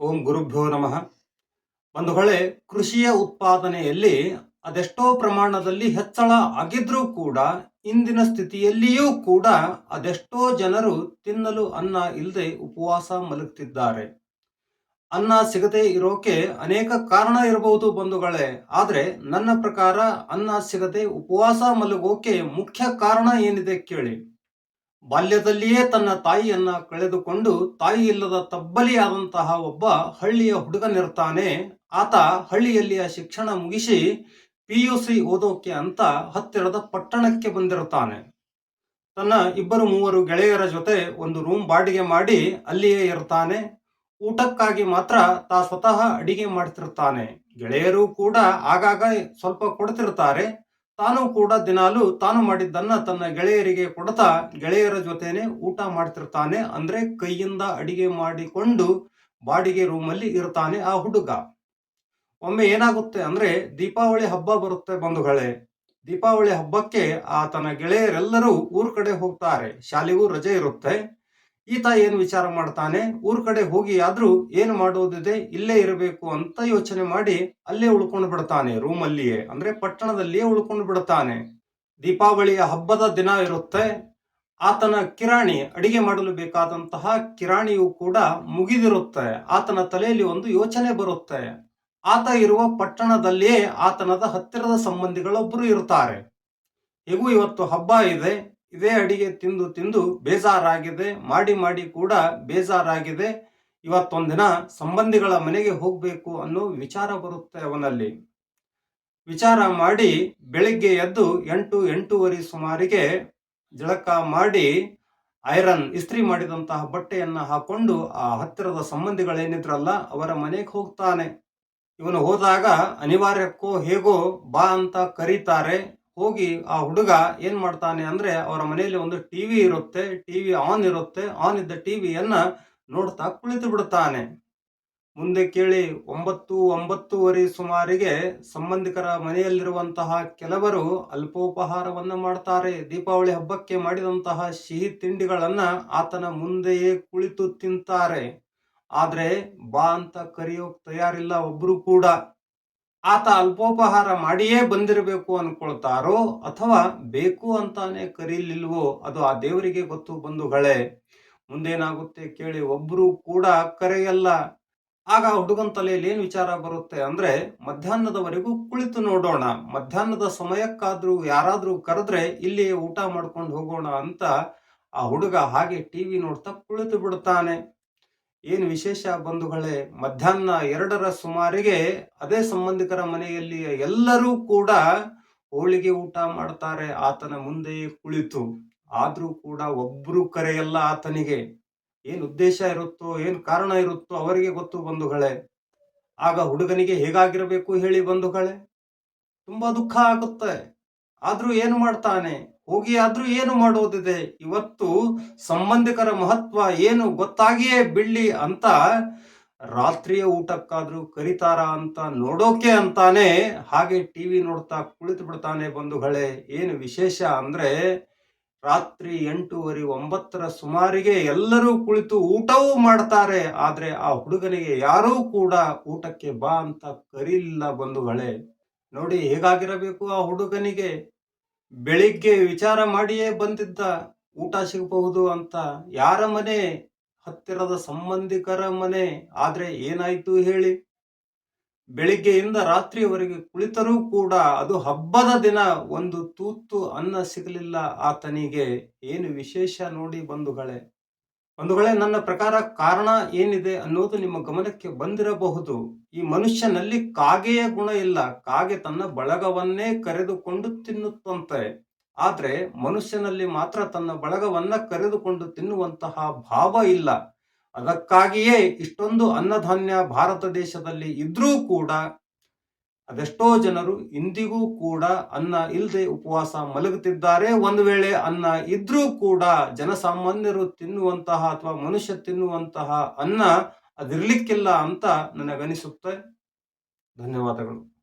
ಓಂ ಗುರುಭ್ಯೋ ನಮಃ. ಬಂಧುಗಳೇ ಕೃಷಿಯ ಉತ್ಪಾದನೆಯಲ್ಲಿ ಅದೆಷ್ಟೋ ಪ್ರಮಾಣದಲ್ಲಿ ಹೆಚ್ಚಳ ಆಗಿದ್ರೂ ಕೂಡ, ಇಂದಿನ ಸ್ಥಿತಿಯಲ್ಲಿಯೂ ಕೂಡ ಅದೆಷ್ಟೋ ಜನರು ತಿನ್ನಲು ಅನ್ನ ಇಲ್ಲದೆ ಉಪವಾಸ ಮಲಗ್ತಿದ್ದಾರೆ. ಅನ್ನ ಸಿಗದೆ ಇರೋಕೆ ಅನೇಕ ಕಾರಣ ಇರಬಹುದು ಬಂಧುಗಳೇ ಆದರೆ ನನ್ನ ಪ್ರಕಾರ ಅನ್ನ ಸಿಗದೆ ಉಪವಾಸ ಮಲಗೋಕೆ ಮುಖ್ಯ ಕಾರಣ ಏನಿದೆ ಕೇಳಿ. ಬಾಲ್ಯದಲ್ಲಿಯೇ ತನ್ನ ತಾಯಿಯನ್ನ ಕಳೆದುಕೊಂಡು ತಾಯಿ ಇಲ್ಲದ ತಬ್ಬಲಿಯಾದಂತಹ ಒಬ್ಬ ಹಳ್ಳಿಯ ಹುಡುಗನಿರ್ತಾನೆ. ಆತ ಹಳ್ಳಿಯಲ್ಲಿಯ ಶಿಕ್ಷಣ ಮುಗಿಸಿ ಪಿ ಯು ಸಿ ಓದೋಕೆ ಅಂತ ಹತ್ತಿರದ ಪಟ್ಟಣಕ್ಕೆ ಬಂದಿರುತ್ತಾನೆ ತನ್ನ ಇಬ್ಬರು ಮೂವರು ಗೆಳೆಯರ ಜೊತೆ ಒಂದು ರೂಮ್ ಬಾಡಿಗೆ ಮಾಡಿ ಅಲ್ಲಿಯೇ ಇರ್ತಾನೆ. ಊಟಕ್ಕಾಗಿ ಮಾತ್ರ ತಾ ಸ್ವತಃ ಅಡಿಗೆ ಮಾಡ್ತಿರ್ತಾನೆ. ಗೆಳೆಯರು ಕೂಡ ಆಗಾಗ ಸ್ವಲ್ಪ ಕೊಡ್ತಿರ್ತಾರೆ. ತಾನು ಕೂಡ ದಿನಾಲು ತಾನು ಮಾಡಿದ್ದನ್ನ ತನ್ನ ಗೆಳೆಯರಿಗೆ ಕೊಡತಾ ಗೆಳೆಯರ ಜೊತೆನೆ ಊಟ ಮಾಡ್ತಿರ್ತಾನೆ ಅಂದ್ರೆ ಕೈಯಿಂದ ಅಡಿಗೆ ಮಾಡಿಕೊಂಡು ಬಾಡಿಗೆ ರೂಮಲ್ಲಿ ಇರ್ತಾನೆ ಆ ಹುಡುಗ. ಒಮ್ಮೆ ಏನಾಗುತ್ತೆ ಅಂದ್ರೆ ದೀಪಾವಳಿ ಹಬ್ಬ ಬರುತ್ತೆ ಬಂಧುಗಳೇ. ದೀಪಾವಳಿ ಹಬ್ಬಕ್ಕೆ ಆತನ ಗೆಳೆಯರೆಲ್ಲರೂ ಊರ್ ಕಡೆ ಹೋಗ್ತಾರೆ. ಶಾಲೆಗೂ ರಜೆ ಇರುತ್ತೆ. ಈತ ಏನು ವಿಚಾರ ಮಾಡ್ತಾನೆ? ಊರ್ ಕಡೆ ಹೋಗಿ ಆದ್ರೂ ಏನು ಮಾಡೋದಿದೆ? ಇಲ್ಲೇ ಇರಬೇಕು ಅಂತ ಯೋಚನೆ ಮಾಡಿ ಅಲ್ಲೇ ಉಳ್ಕೊಂಡು ಬಿಡ್ತಾನೆ ರೂಮಲ್ಲಿಯೇ ಅಂದ್ರೆ ಪಟ್ಟಣದಲ್ಲಿಯೇ ಉಳ್ಕೊಂಡು ಬಿಡ್ತಾನೆ. ದೀಪಾವಳಿಯ ಹಬ್ಬದ ದಿನ ಇರುತ್ತೆ. ಆತನ ಕಿರಾಣಿ, ಅಡಿಗೆ ಮಾಡಲು ಬೇಕಾದಂತಹ ಕಿರಾಣಿಯು ಕೂಡ ಮುಗಿದಿರುತ್ತೆ. ಆತನ ತಲೆಯಲ್ಲಿ ಒಂದು ಯೋಚನೆ ಬರುತ್ತೆ. ಆತ ಇರುವ ಪಟ್ಟಣದಲ್ಲಿಯೇ ಆತನದ ಹತ್ತಿರದ ಸಂಬಂಧಿಗಳೊಬ್ಬರು ಇರ್ತಾರೆ. ಹೇಗೂ ಇವತ್ತು ಹಬ್ಬ ಇದೆ? ಇದೇ ಅಡಿಗೆ ತಿಂದು ತಿಂದು ಬೇಜಾರಾಗಿದೆ, ಮಾಡಿ ಮಾಡಿ ಕೂಡ ಬೇಜಾರಾಗಿದೆ. ಇವತ್ತೊಂದಿನ ಸಂಬಂಧಿಗಳ ಮನೆಗೆ ಹೋಗಬೇಕು ಅನ್ನೋ ವಿಚಾರ ಬರುತ್ತೆ ಅವನಲ್ಲಿ. ವಿಚಾರ ಮಾಡಿ ಬೆಳಿಗ್ಗೆ ಎದ್ದು ಎಂಟು, ಎಂಟೂವರೆ ಸುಮಾರಿಗೆ ಜಳಕ ಮಾಡಿ ಐರನ್, ಇಸ್ತ್ರಿ ಮಾಡಿದಂತಹ ಬಟ್ಟೆಯನ್ನ ಹಾಕೊಂಡು ಆ ಹತ್ತಿರದ ಸಂಬಂಧಿಗಳೇನಿದ್ರಲ್ಲ ಅವರ ಮನೆಗೆ ಹೋಗ್ತಾನೆ. ಇವನು ಹೋದಾಗ ಅನಿವಾರ್ಯಕ್ಕೋ ಹೇಗೋ ಬಾ ಅಂತ ಕರೀತಾರೆ. ಹೋಗಿ ಆ ಹುಡುಗ ಏನ್ ಮಾಡ್ತಾನೆ ಅಂದ್ರೆ ಅವರ ಮನೆಯಲ್ಲಿ ಒಂದು ಟಿವಿ ಇರುತ್ತೆ, ಟಿವಿ ಆನ್ ಇರುತ್ತೆ, ಆನ್ ಇದ್ದ ಟಿವಿಯನ್ನ ನೋಡ್ತಾ ಕುಳಿತು ಬಿಡುತ್ತಾನೆ. ಮುಂದೆ ಕೇಳಿ ಒಂಬತ್ತು, ಒಂಬತ್ತೂವರೆ ಸುಮಾರಿಗೆ ಸಂಬಂಧಿಕರ ಮನೆಯಲ್ಲಿರುವಂತಹ ಕೆಲವರು ಅಲ್ಪೋಪಹಾರವನ್ನು ಮಾಡ್ತಾರೆ. ದೀಪಾವಳಿ ಹಬ್ಬಕ್ಕೆ ಮಾಡಿದಂತಹ ಸಿಹಿ ತಿಂಡಿಗಳನ್ನು ಆತನ ಮುಂದೆಯೇ ಕುಳಿತು ತಿಂತಾರೆ. ಆದರೆ ಬಾ ಅಂತ ಕರೆಯೋಕೆ ತಯಾರಿಲ್ಲ ಒಬ್ಬರು ಕೂಡ. ಆತ ಅಲ್ಪೋಪಹಾರ ಮಾಡಿಯೇ ಬಂದಿರಬೇಕು ಅನ್ಕೊಳ್ತಾರೋ ಅಥವಾ ಬೇಕು ಅಂತಾನೆ ಕರೀಲಿಲ್ವೋ, ಅದು ಆ ದೇವರಿಗೆ ಗೊತ್ತು ಬಂಧುಗಳೇ ಮುಂದೇನಾಗುತ್ತೆ ಕೇಳಿ ಒಬ್ಬರು ಕೂಡ ಕರೆಯಲ್ಲ. ಆಗ ಹುಡುಗನ ತಲೆಯಲ್ಲಿ ಏನು ವಿಚಾರ ಬರುತ್ತೆ ಅಂದ್ರೆ, ಮಧ್ಯಾಹ್ನದವರೆಗೂ ಕುಳಿತು ನೋಡೋಣ, ಮಧ್ಯಾಹ್ನದ ಸಮಯಕ್ಕಾದ್ರೂ ಯಾರಾದ್ರೂ ಕರೆದ್ರೆ ಇಲ್ಲಿ ಊಟ ಮಾಡ್ಕೊಂಡು ಹೋಗೋಣ ಅಂತ ಆ ಹುಡುಗ ಹಾಗೆ ಟಿವಿ ನೋಡ್ತಾ ಕುಳಿತು ಬಿಡ್ತಾನೆ. ಏನು ವಿಶೇಷ ಬಂಧುಗಳೇ, ಮಧ್ಯಾಹ್ನ ಎರಡರ ಸುಮಾರಿಗೆ ಅದೇ ಸಂಬಂಧಿಕರ ಮನೆಯಲ್ಲಿ ಎಲ್ಲರೂ ಕೂಡ ಹೋಳಿಗೆ ಊಟ ಮಾಡ್ತಾರೆ, ಆತನ ಮುಂದೆಯೇ ಕುಳಿತು. ಆದರೂ ಕೂಡ ಒಬ್ಬರು ಕರೆಯಲ್ಲ ಆತನಿಗೆ. ಏನು ಉದ್ದೇಶ ಇರುತ್ತೋ, ಏನು ಕಾರಣ ಇರುತ್ತೋ ಅವರಿಗೆ ಗೊತ್ತು ಬಂಧುಗಳೇ. ಆಗ ಹುಡುಗನಿಗೆ ಹೇಗಾಗಿರಬೇಕು ಹೇಳಿ ಬಂಧುಗಳೇ. ತುಂಬಾ ದುಃಖ ಆಗುತ್ತೆ. ಆದರೂ ಏನು ಮಾಡ್ತಾನೆ? ಹೋಗಿ ಆದ್ರೂ ಏನು ಮಾಡುವುದಿದೆ? ಇವತ್ತು ಸಂಬಂಧಿಕರ ಮಹತ್ವ ಏನು ಗೊತ್ತಾಗಿಯೇ ಬಿಡ್ಲಿ ಅಂತ ರಾತ್ರಿಯ ಊಟಕ್ಕಾದ್ರೂ ಕರಿತಾರ ಅಂತ ನೋಡೋಕೆ ಅಂತಾನೆ ಹಾಗೆ ಟಿವಿ ನೋಡ್ತಾ ಕುಳಿತು ಬಿಡ್ತಾನೆ ಬಂಧುಗಳೇ. ಏನು ವಿಶೇಷ ಅಂದ್ರೆ ರಾತ್ರಿ ಎಂಟೂವರೆ ಒಂಬತ್ತರ ಸುಮಾರಿಗೆ ಎಲ್ಲರೂ ಕುಳಿತು ಊಟವೂ ಮಾಡ್ತಾರೆ. ಆದ್ರೆ ಆ ಹುಡುಗನಿಗೆ ಯಾರೂ ಕೂಡ ಊಟಕ್ಕೆ ಬಾ ಅಂತ ಕರೀಲಿಲ್ಲ ಬಂಧುಗಳೇ. ನೋಡಿ ಹೇಗಾಗಿರಬೇಕು ಆ ಹುಡುಗನಿಗೆ? ಬೆಳಿಗ್ಗೆ ವಿಚಾರ ಮಾಡಿಯೇ ಬಂದಿದ್ದ ಊಟ ಸಿಗಬಹುದು ಅಂತ ಯಾರ ಮನೆ? ಹತ್ತಿರದ ಸಂಬಂಧಿಕರ ಮನೆ. ಆದರೆ ಏನಾಯ್ತು ಹೇಳಿ? ಬೆಳಿಗ್ಗೆಯಿಂದ ರಾತ್ರಿವರೆಗೆ ಕುಳಿತರೂ ಕೂಡ ಅದು ಹಬ್ಬದ ದಿನ. ಒಂದು ತೂತು ಅನ್ನ ಸಿಗಲಿಲ್ಲ. ಆತನಿಗೆ ಏನು ವಿಶೇಷ ನೋಡಿ ಬಂಧುಗಳೇ? ಬಂಧುಗಳೇ ನನ್ನ ಪ್ರಕಾರ ಕಾರಣ ಏನಿದೆ ಅನ್ನೋದು ನಿಮ್ಮ ಗಮನಕ್ಕೆ ಬಂದಿರಬಹುದು. ಈ ಮನುಷ್ಯನಲ್ಲಿ ಕಾಗೆಯ ಗುಣ ಇಲ್ಲ. ಕಾಗೆ ತನ್ನ ಬಳಗವನ್ನೇ ಕರೆದುಕೊಂಡು ತಿನ್ನುತ್ತಂತೆ. ಆದರೆ ಮನುಷ್ಯನಲ್ಲಿ ಮಾತ್ರ ತನ್ನ ಬಳಗವನ್ನ ಕರೆದುಕೊಂಡು ತಿನ್ನುವಂತಹ ಭಾವ ಇಲ್ಲ. ಅದಕ್ಕಾಗಿಯೇ ಇಷ್ಟೊಂದು ಅನ್ನಧಾನ್ಯ ಭಾರತ ದೇಶದಲ್ಲಿ ಇದ್ರೂ ಕೂಡ ಅದೆಷ್ಟೋ ಜನರು ಇಂದಿಗೂ ಕೂಡ ಅನ್ನ ಇಲ್ಲದೆ ಉಪವಾಸ ಮಲಗುತ್ತಿದ್ದಾರೆ. ಒಂದು ವೇಳೆ ಅನ್ನ ಇದ್ರೂ ಕೂಡ ಜನಸಾಮಾನ್ಯರು ತಿನ್ನುವಂತಹ ಅಥವಾ ಮನುಷ್ಯ ತಿನ್ನುವಂತಹ ಅನ್ನ ಅದಿರ್ಲಿಕ್ಕಿಲ್ಲ ಅಂತ ನನಗನಿಸುತ್ತೆ. ಧನ್ಯವಾದಗಳು.